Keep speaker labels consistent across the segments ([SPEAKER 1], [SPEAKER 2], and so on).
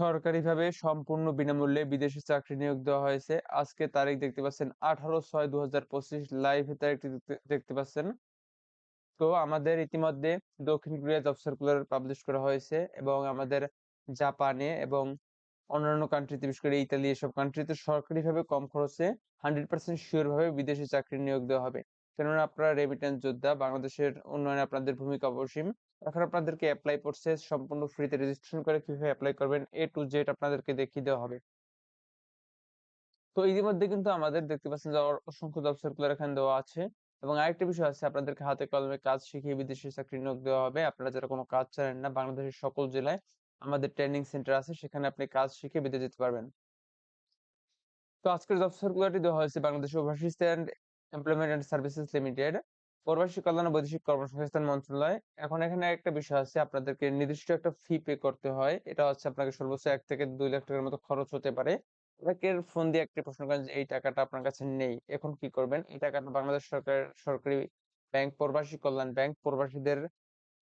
[SPEAKER 1] সরকারিভাবে সম্পূর্ণ বিনামূল্যে বিদেশে চাকরি নিয়োগ দেওয়া হয়েছে। আজকে তারিখ দেখতে পাচ্ছেন আঠারো ছয় দু হাজার পঁচিশ লাইভ তারিখটি দেখতে- পাচ্ছেন। তো আমাদের ইতিমধ্যে দক্ষিণ কোরিয়া জব সার্কুলার পাবলিশ করা হয়েছে এবং আমাদের জাপানে এবং অন্যান্য কান্ট্রিতে বিশেষ করে ইতালি এসব কান্ট্রিতে সরকারিভাবে কম খরচে হান্ড্রেড পার্সেন্ট শিওর ভাবে বিদেশে চাকরি নিয়োগ দেওয়া হবে। কেননা আপনারা রেমিটেন্স যোদ্ধা, বাংলাদেশের উন্নয়নে আপনাদের ভূমিকা অপরিসীম। এখন আপনাদেরকে অ্যাপ্লাই প্রসেস সম্পূর্ণ ফ্রিতে রেজিস্ট্রেশন করে কীভাবে অ্যাপ্লাই করবেন এ টু জেড আপনাদেরকে দেখিয়ে দেওয়া হবে। তো ইতিমধ্যে কিন্তু আমাদের দেখতে পাচ্ছেন যে অসংখ্য জব সার্কুলার এখানে দেওয়া আছে এবং আরেকটা বিষয় আছে, আপনাদেরকে হাতে কলমে কাজ শিখিয়ে বিদেশে চাকরি নিয়োগ দেওয়া হবে। আপনারা যারা কোনো কাজ জানেন না, বাংলাদেশের সকল জেলায় আমাদের ট্রেনিং সেন্টার আছে, সেখানে আপনি কাজ শিখে বিদেশে যেতে পারবেন। তো আজকের জব সার্কুলারটি দেওয়া হয়েছে Bangladesh overseas and employment and services limited প্রবাসী কল্যাণ বৈদেশিক কর্মসংস্থান মন্ত্রণালয়, এখন এখানে একটা বিষয় আছে, আপনাদেরকে নির্দিষ্ট একটা ফি পে করতে হয়। এটা হচ্ছে আপনাকে সর্বোচ্চ এক থেকে দুই লাখ টাকার মতো খরচ হতে পারে। অনেকের ফোন দিয়ে একটা প্রশ্ন করেন যে, এই টাকাটা আপনার কাছে নেই, এখন কি করবেন? এই টাকাটা বাংলাদেশ সরকার, সরকারি ব্যাংক, প্রবাসী কল্যাণ ব্যাংক প্রবাসীদের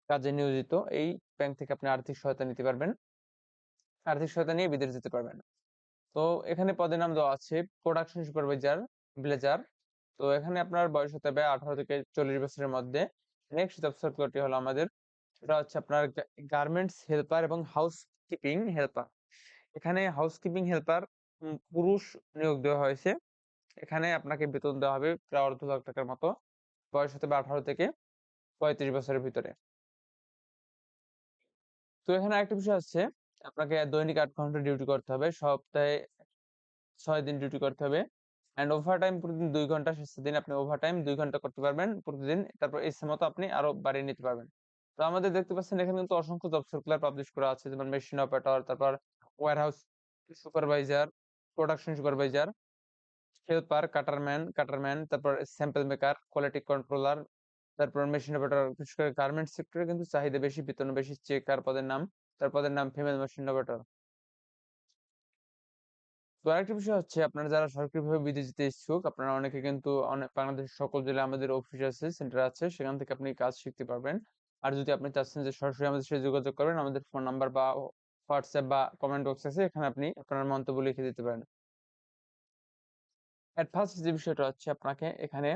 [SPEAKER 1] কাজে নিয়োজিত। এই ব্যাংক থেকে আপনি আর্থিক সহায়তা নিতে পারবেন। আর্থিক সহায়তা নিয়ে বিদেশ যেতে পারবেন। তো এখানে পদের নাম দেওয়া আছে, প্রোডাকশন সুপারভাইজার, ব্লেজার। তো এখানে আপনার বয়স হতে হবে আঠারো থেকে চল্লিশ বছরের মধ্যে। নেক্সট জব সার্কুলারটি হলো আমাদের। এটা হচ্ছে আপনার গার্মেন্টস হেল্পার এবং হাউস কিপিং হেল্পার এখানে হাউস কিপিং হেল্পার পুরুষ নিয়োগ দেওয়া হয়েছে। এখানে আপনাকে বেতন দেওয়া হবে প্রায় অর্ধ লাখ টাকার মতো। বয়স হতে হবে আঠারো থেকে পঁয়ত্রিশ বছরের ভিতরে। তো এখানে আরেকটা বিষয় আছে আপনাকে দৈনিক আট ঘণ্টা ডিউটি করতে হবে। সপ্তাহে ছয় দিন ডিউটি করতে হবে। অ্যান্ড ওভার টাইম প্রতিদিন দুই ঘণ্টা শেষের দিন আপনি ওভার টাইম দুই ঘণ্টা করতে পারবেন প্রতিদিন। তারপর ইচ্ছে মতো আপনি আরও বাড়িয়ে নিতে পারবেন। তো আমাদের দেখতে পাচ্ছেন এখানে কিন্তু অসংখ্য জব সার্কুলার পাবলিশ করা আছে। যেমন মেশিন অপারেটর তারপর warehouse supervisor production supervisor helper cutterman cutterman তারপর স্যাম্পল মেকার কোয়ালিটি কন্ট্রোলার তারপর মেশিন অপারেটর বিশেষ করে গার্মেন্টস সেক্টরে কিন্তু চাহিদা বেশি, বেতন বেশি চেকার পদের নাম, তার পদের নাম ফিমেল মেশিন অপারেটর তো আরেকটা বিষয় হচ্ছে, আপনারা যারা সরকারিভাবে বিদেশ যেতে ইচ্ছুক, আপনারা অনেকে কিন্তু অনেক বাংলাদেশের সকল জেলায় আমাদের অফিস আছে সেন্টার আছে, সেখান থেকে আপনি কাজ শিখতে পারবেন। আর যদি আপনি চাচ্ছেন যে সরাসরি আমাদের সাথে যোগাযোগ করবেন, আমাদের ফোন নাম্বার বা হোয়াটসঅ্যাপ বা কমেন্ট বক্স আছে, এখানে আপনি আপনার মন্তব্য লিখে দিতে পারেন। ফার্স্ট যে বিষয়টা হচ্ছে আপনাকে এখানে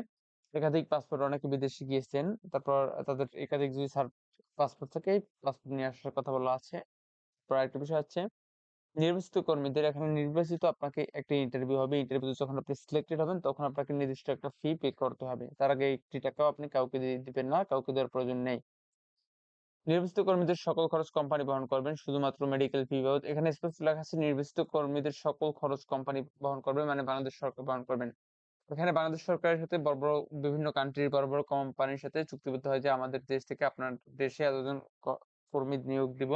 [SPEAKER 1] একাধিক পাসপোর্ট অনেকে বিদেশে গিয়েছেন, তারপর তাদের একাধিক যদি পাসপোর্ট থাকে পাসপোর্ট নিয়ে আসার কথা বলা আছে। তারপর আরেকটা বিষয় হচ্ছে নির্বাচিত কর্মীদের এখানে নির্বাচিত আপনাকে একটা ইন্টারভিউ হবে। ইন্টারভিউ যখন আপনি সিলেক্টেড হবেন, তখন আপনাকে নির্দিষ্ট একটা ফি পে করতে হবে। তার আগে একটি টাকাও আপনি কাউকে দিবেন না, কাউকে দেওয়ার প্রয়োজন নেই। নির্বাচিত কর্মীদের সকল খরচ কোম্পানি বহন করবেন, শুধুমাত্র মেডিকেল ফি বাবদ। এখানে স্পষ্ট লেখা আছে, নির্বাচিত কর্মীদের সকল খরচ কোম্পানি বহন করবে মানে বাংলাদেশ সরকার বহন করবেন। এখানে বাংলাদেশ সরকারের সাথে বড় বড় বিভিন্ন কান্ট্রির বড় বড় কোম্পানির সাথে চুক্তিবদ্ধ হয় যে, আমাদের দেশ থেকে আপনার দেশে এতজন কর্মী নিয়োগ দিব।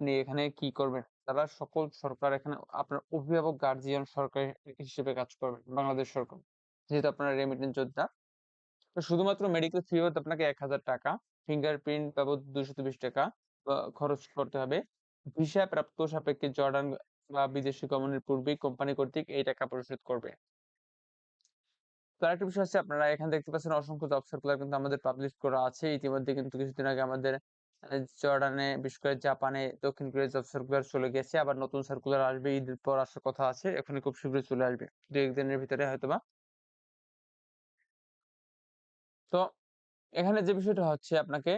[SPEAKER 1] আপনি এখানে কি করবেন? তারা সকল সরকার এখানে আপনার অভিভাবক গার্জিয়ান সরকার হিসেবে কাজ করবেন বাংলাদেশ সরকার। যেহেতু আপনার রেমিটেন্স যোদ্ধা। তো শুধুমাত্র মেডিকেল ফি বাবদ আপনাকে এক হাজার টাকা ফিঙ্গারপ্রিন্ট বাবদ দুশত বিশ টাকা খরচ করতে হবে। ভিসা প্রাপ্ত সাপেক্ষে জর্ডান বা বিদেশি গমনের পূর্বেই কোম্পানি কর্তৃক এই টাকা পরিশোধ করবে। আরেকটা বিষয় হচ্ছে আপনারা এখানে দেখতে পাচ্ছেন অসংখ্য জব সার্কুলার কিন্তু আমাদের পাবলিশ করা আছে। ইতিমধ্যে কিন্তু কিছুদিন আগে আমাদের জর্ডানে, বিশেষ করে জাপানে, দক্ষিণ কোরিয়ার জব সার্কুলার চলে গেছে, আবার নতুন সার্কুলার আসবে, ঈদের পর আসার কথা আছে এখানে খুব শীঘ্রই চলে আসবে। দু একদিনের ভিতরে হয়তোবা। তো এখানে যে বিষয়টা হচ্ছে আপনাকে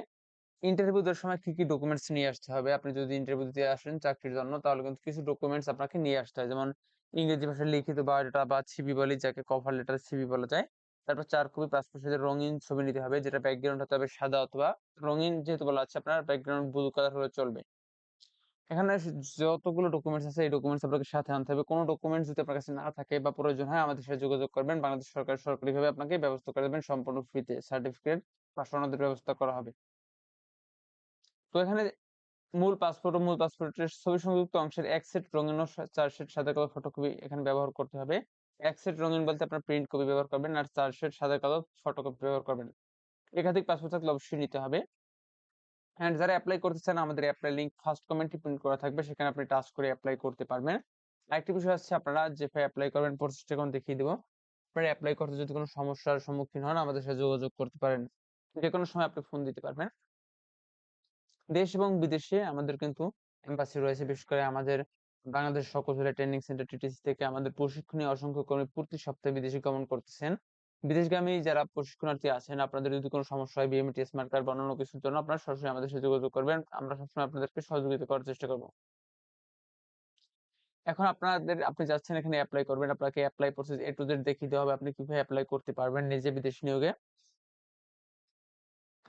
[SPEAKER 1] ইন্টারভিউ দেওয়ার সময় কি কি ডকুমেন্টস নিয়ে আসতে হবে? আপনি যদি ইন্টারভিউ দিতে আসেন চাকরির জন্য, তাহলে কিন্তু কিছু ডকুমেন্টস আপনাকে নিয়ে আসতে হয়। যেমন ইংরেজি ভাষায় লিখিত বায়োডাটা বা সিভি বলি, যাকে কভার লেটার সিভি বলা যায়। তারপর চার কপি পাসপোর্ট সাইজের রঙিন ছবি নিতে হবে, যেটা ব্যাকগ্রাউন্ড হতে হবে সাদা অথবা রঙিন যেহেতু বলা আছে আপনার ব্যাকগ্রাউন্ড ব্লু কালার হলে চলবে। এখানে যতগুলো ডকুমেন্টস আছে, এই ডকুমেন্টস আপনাকে সাথে আনতে হবে। কোনো ডকুমেন্টস যদি আপনার কাছে না থাকে বা প্রয়োজন হয়, আমাদের সাথে যোগাযোগ করবেন। বাংলাদেশ সরকার সরকারিভাবে আপনাকে ব্যবস্থা করে দেবেন। সম্পূর্ণ ফ্রিতে সার্টিফিকেট সনদের ব্যবস্থা করা হবে। তো এখানে মূল পাসপোর্ট ও মূল পাসপোর্টের ছবি সংযুক্ত অংশের এক সেট রঙিন চার সেট সাদা কালো ফটোকপি এখানে ব্যবহার করতে হবে। এক সেট রঙিন বলতে আপনার প্রিন্ট কপি ব্যবহার করবেন আর চার সেট সাদা কালো ফটোকপি ব্যবহার করবেন। একাধিক পাসপোর্ট থাকলে অবশ্যই নিতে হবে। এন্ড যারা অ্যাপ্লাই করতে চান, আমাদের অ্যাপ্লাই লিংক ফার্স্ট কমেন্টে প্রিন্ট করা থাকবে। সেখানে আপনি টাচ করে অ্যাপ্লাই করতে পারবেন। আরেকটি বিষয় হচ্ছে, আপনারা যেভাবে অ্যাপ্লাই করবেন প্রসেসটা এখন দেখিয়ে দেবো। আপনারা অ্যাপ্লাই করতে যদি কোনো সমস্যার সম্মুখীন হন, আমাদের সাথে যোগাযোগ করতে পারেন। যে কোনো সময় আপনি ফোন দিতে পারবেন। দেশ এবং বিদেশে আমাদের কিন্তু এম্বাসি রয়েছে। বিশেষ করে আমাদের বাংলাদেশ সকল জেলা ট্রেনিং সেন্টার টিটিসি থেকে আমাদের প্রশিক্ষণে অসংখ্য কর্মী প্রতি সপ্তাহে বিদেশে গমন করতেছেন। বিদেশগামী যারা প্রশিক্ষণার্থী আছেন, আপনাদের যদি কোনো সমস্যা হয় বিএমটি স্মার্ট কার্ড বা অন্যান্য কিছুর জন্য আপনারা সরাসরি আমাদের সাথে যোগাযোগ করবেন। আমরা সবসময় আপনাদেরকে সহযোগিতা করার চেষ্টা করব। এখন আপনাদের, আপনি যাচ্ছেন এখানে অ্যাপ্লাই করবেন। আপনাকে apply process A to Z দেখিয়ে দেওয়া হবে আপনি কীভাবে অ্যাপ্লাই করতে পারবেন নিজে বিদেশ নিয়োগে।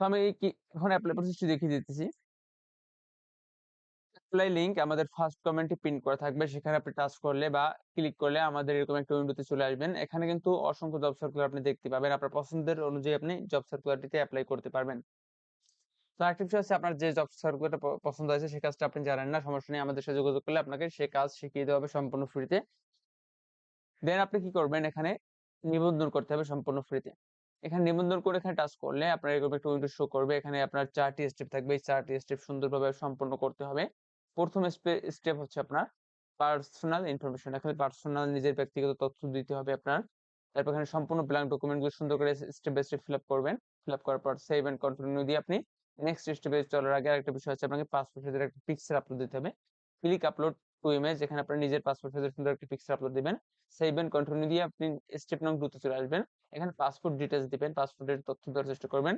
[SPEAKER 1] তো আমি কি, এখন অ্যাপ্লাই প্রসেসটি দেখিয়ে দিতেছি। অ্যাপ্লাই লিংক আমাদের ফার্স্ট কমেন্টে পিন করা থাকবে। সেখানে আপনি টাচ করলে বা ক্লিক করলে আমাদের এরকম একটা উইন্ডোতে চলে আসবেন। এখানে কিন্তু অসংখ্য জব সার্কুলার আপনি দেখতে পাবেন। আপনার পছন্দের অনুযায়ী আপনি জব সার্কুলারটিতে অ্যাপ্লাই করতে পারবেন। তো আরেকটা বিষয় হচ্ছে আপনার যে জব সার্কুলারটা পছন্দ আছে সেই কাজটা আপনি জানেন না, সমস্যা নেই। আমাদের সাথে যোগাযোগ করলে আপনাকে সেই কাজ শিখিয়ে দেওয়া হবে সম্পূর্ণ ফ্রিতে দেন আপনি কি করবেন? এখানে নিবন্ধন করতে হবে সম্পূর্ণ ফ্রিতে এখানে নিবন্ধন করে এখানে টাচ করলে আপনার এরকম একটা উইন্ডো শো করবে। এখানে আপনার চারটি স্টেপ থাকবে। এই চারটি স্টেপ সুন্দরভাবে সম্পন্ন করতে হবে। প্রথম স্টেপ হচ্ছে আপনার পার্সোনাল ইনফরমেশন এখানে পার্সোনাল নিজের ব্যক্তিগত তথ্য দিতে হবে আপনার। তারপর এখানে সম্পূর্ণ ব্ল্যাঙ্ক ডকুমেন্টগুলো সুন্দর করে step by step fill up করবেন। ফিল আপ করার পর সেভ এন্ড কন্টিনিউ দিয়ে আপনি নেক্সট স্টেপে চলার আগে আরেকটা বিষয় আছে আপনাকে পাসপোর্ট সাইজের একটা পিকচার আপলোড দিতে হবে। ক্লিক আপলোড টু ইমেজ যেখানে আপনি নিজের পাসপোর্ট সাইজের সুন্দর একটা পিকচার আপলোড দিবেন। সেভ এন্ড কন্টিনিউ দিয়ে আপনি স্টেপ নং টুতে চলে আসবেন। এখানে পাসপোর্ট ডিটেলস দিবেন পাসপোর্টের তথ্য দেওয়ার চেষ্টা করবেন।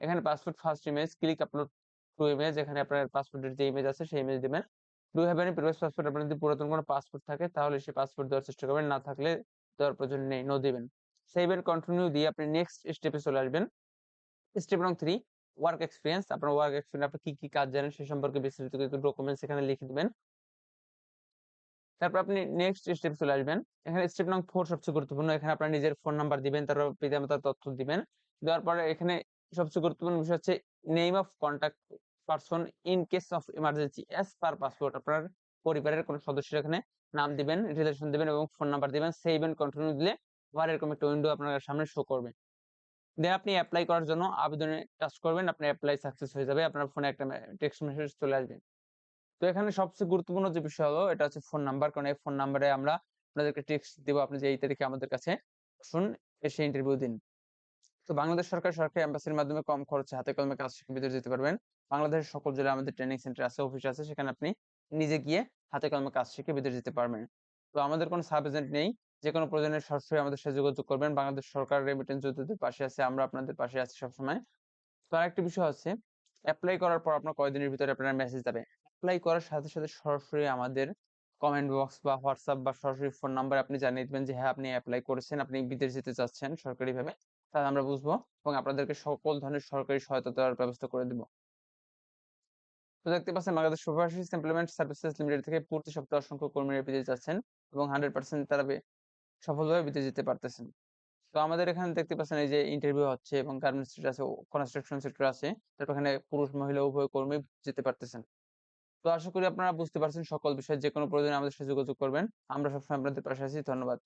[SPEAKER 1] এখানে passport first image click upload to image এখানে আপনার পাসপোর্টের যে ইমেজ আছে সেই ইমেজ দিবেন। Do have any previous passport আপনার যদি পুরাতন কোনো পাসপোর্ট থাকে, তাহলে সেই পাসপোর্ট দেওয়ার চেষ্টা করবেন। না থাকলে দেওয়ার প্রয়োজন নেই নো দিবেন। সেভ এন্ড কন্টিনিউ দিয়ে আপনি নেক্সট স্টেপে চলে আসবেন। স্টেপ নং থ্রি ওয়ার্ক এক্সপিরিয়েন্স আপনার ওয়ার্ক এক্সপিরিয়েন্স আপনি কি কি কাজ জানেন সে সম্পর্কে বিস্তারিত কিছু ডকুমেন্টস এখানে লিখে দিবেন। তারপর আপনি নেক্সট স্টেপ চলে আসবেন। এখানে স্টেপ নং ফোর সবচেয়ে গুরুত্বপূর্ণ, এখানে আপনার নিজের ফোন নাম্বার দিবেন, তারপর পিতামাতার তথ্য দিবেন। দেওয়ার পরে এখানে সবচেয়ে গুরুত্বপূর্ণ বিষয় হচ্ছে name of contact person in case of emergency as per passport আপনার পরিবারের কোনো সদস্যের এখানে নাম দিবেন রিলেশন দিবেন এবং ফোন নাম্বার দিবেন সেভ এন্ড কন্টিনিউ দিলে আবার এরকম একটা উইন্ডো আপনার সামনে শো করবে। দেন আপনি অ্যাপ্লাই করার জন্য আবেদনে টাচ করবেন, আপনার অ্যাপ্লাই সাকসেস হয়ে যাবে, আপনার ফোনে একটা টেক্সট মেসেজ চলে আসবে। তো এখানে সবচেয়ে গুরুত্বপূর্ণ যে বিষয় হলো, এটা হচ্ছে ফোন নাম্বার কারণ এই ফোন নাম্বারে আমরা আপনাদেরকে টেক্সট দিব, আপনি যে এই তারিখে আমাদের কাছে শুন এসে ইন্টারভিউ দিন। তো বাংলাদেশ সরকার সরকারি এম্বাসির মাধ্যমে কম খরচে হাতে কলমে কাজ শিখে বিদেশ যেতে পারবেন। বাংলাদেশের সকল জেলায় আমাদের ট্রেনিং সেন্টার আছে অফিস আছে, সেখানে আপনি নিজে গিয়ে হাতে কলমে কাজ শিখে বিদেশ যেতে পারবেন। তো আমাদের কোনো সাব এজেন্ট নেই যে কোনো প্রয়োজনে সরাসরি আমাদের সাথে যোগাযোগ করবেন। বাংলাদেশ সরকার রেমিটেন্স যোদ্ধাদের পাশে আছে, আমরা আপনাদের পাশে আছি সবসময়। তো আরেকটি বিষয় আছে অ্যাপ্লাই করার পর আপনার কয়দিনের ভিতরে আপনার মেসেজ যাবে? অ্যাপ্লাই করার সাথে সাথে সরাসরি আমাদের কমেন্ট বক্স বা হোয়াটসঅ্যাপ বা সরাসরি ফোন নাম্বার আপনি জানিয়ে দিবেন যে হ্যাঁ আপনি অ্যাপ্লাই করেছেন, আপনি বিদেশ যেতে চাচ্ছেন সরকারিভাবে। তাহলে আমরা বুঝব এবং আপনাদেরকে সকল ধরনের সরকারি সহায়তা দেওয়ার ব্যবস্থা করে দিব। তো দেখতে পাচ্ছেন Bangladesh supervisory implement services limited থেকে প্রতি সপ্তাহে অসংখ্য কর্মীরা বিদেশ যাচ্ছেন এবং হান্ড্রেড পার্সেন্ট তারা সফলভাবে বিদেশ যেতে পারতেছেন। তো আমাদের এখানে দেখতে পাচ্ছেন এই যে ইন্টারভিউ হচ্ছে এবং গার্মেন্টস সেক্টর আছে কনস্ট্রাকশন সেক্টর আছে, তারপর এখানে পুরুষ, মহিলা, উভয় কর্মী যেতে পারতেছেন। তো আশা করি আপনারা বুঝতে পারছেন সকল বিষয়ে যে কোনো প্রয়োজনে আমাদের সাথে যোগাযোগ করবেন। আমরা সবসময় আপনাদের পাশে আছি, ধন্যবাদ।